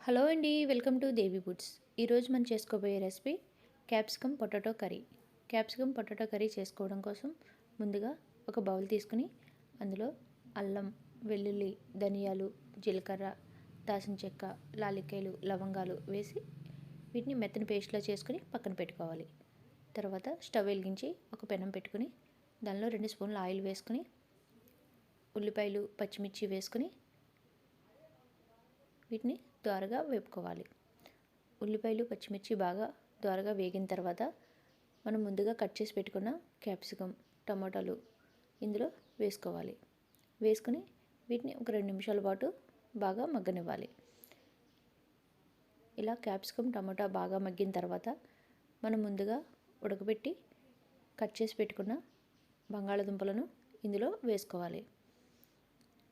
Hello అండి welcome to Devi foods ఈరోజు మనం చేసుకోబోయే recipe capsicum potato curry. Capsicum potato curry చేసుకోవడం కోసం ముందుగా ఒక బౌల్ తీసుకుని అందులో అల్లం వెల్లుల్లి ధనియాలు జీలకర్ర దాసిన చెక్క లాలిక్కాయలు లవంగాలు వేసి వీటిని మెత్తని పేస్ట్లో చేసుకుని పక్కన పెట్టుకోవాలి. తర్వాత స్టవ్ వెలిగించి ఒక పెనం పెట్టుకుని దానిలో రెండు స్పూన్ల ఆయిల్ వేసుకుని ఉల్లిపాయలు పచ్చిమిర్చి వేసుకుని వీటిని ద్వారగా వేపుకోవాలి. ఉల్లిపాయలు పచ్చిమిర్చి బాగా ద్వారగా వేగిన తర్వాత మనం ముందుగా కట్ చేసి పెట్టుకున్న క్యాప్సికమ్ టమాటాలు ఇందులో వేసుకోవాలి. వేసుకుని వీటిని ఒక రెండు నిమిషాల పాటు బాగా మగ్గనివ్వాలి. ఇలా క్యాప్సికమ్ టమాటా బాగా మగ్గిన తర్వాత మనం ముందుగా ఉడకబెట్టి కట్ చేసి పెట్టుకున్న బంగాళదుంపలను ఇందులో వేసుకోవాలి.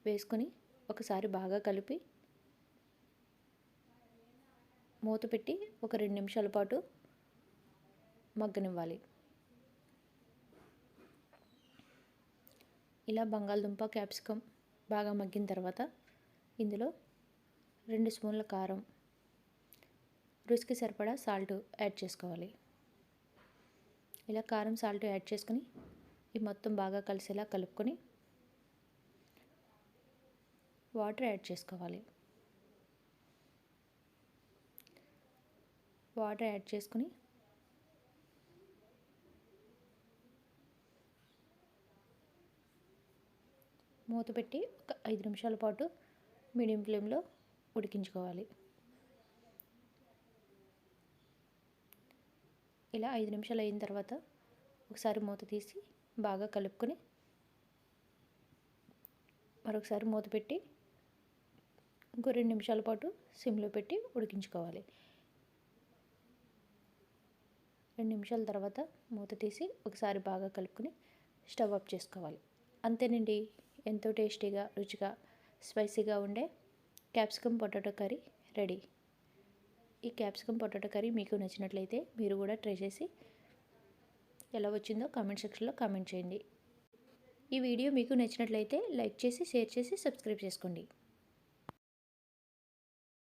వేసుకొని ఒకసారి బాగా కలిపి మూత పెట్టి ఒక రెండు నిమిషాల పాటు మగ్గనివ్వాలి. ఇలా బంగాళదుంప క్యాప్సికమ్ బాగా మగ్గిన తర్వాత ఇందులో రెండు స్పూన్ల కారం రుచికి సరిపడా సాల్ట్ యాడ్ చేసుకోవాలి. ఇలా కారం సాల్ట్ యాడ్ చేసుకుని ఈ మొత్తం బాగా కలిసేలా కలుపుకొని వాటర్ యాడ్ చేసుకోవాలి. వాటర్ యాడ్ చేసుకుని మూత పెట్టి ఒక ఐదు నిమిషాల పాటు మీడియం ఫ్లేమ్లో ఉడికించుకోవాలి. ఇలా ఐదు నిమిషాలు అయిన తర్వాత ఒకసారి మూత తీసి బాగా కలుపుకొని మరొకసారి మూత పెట్టి ఇంకో రెండు నిమిషాల పాటు సిమ్లో పెట్టి ఉడికించుకోవాలి. రెండు నిమిషాల తర్వాత మూత తీసి ఒకసారి బాగా కలుపుకొని స్టవ్ ఆఫ్ చేసుకోవాలి. అంతేనండి. ఎంతో టేస్టీగా రుచిగా స్పైసీగా ఉండే క్యాప్సికమ్ పొటాటో కర్రీ రెడీ. ఈ క్యాప్సికమ్ పొటాటో కర్రీ మీకు నచ్చినట్లయితే మీరు కూడా ట్రై చేసి ఎలా వచ్చిందో కామెంట్ సెక్షన్లో కామెంట్ చేయండి. ఈ వీడియో మీకు నచ్చినట్లయితే లైక్ చేసి షేర్ చేసి సబ్స్క్రైబ్ చేసుకోండి.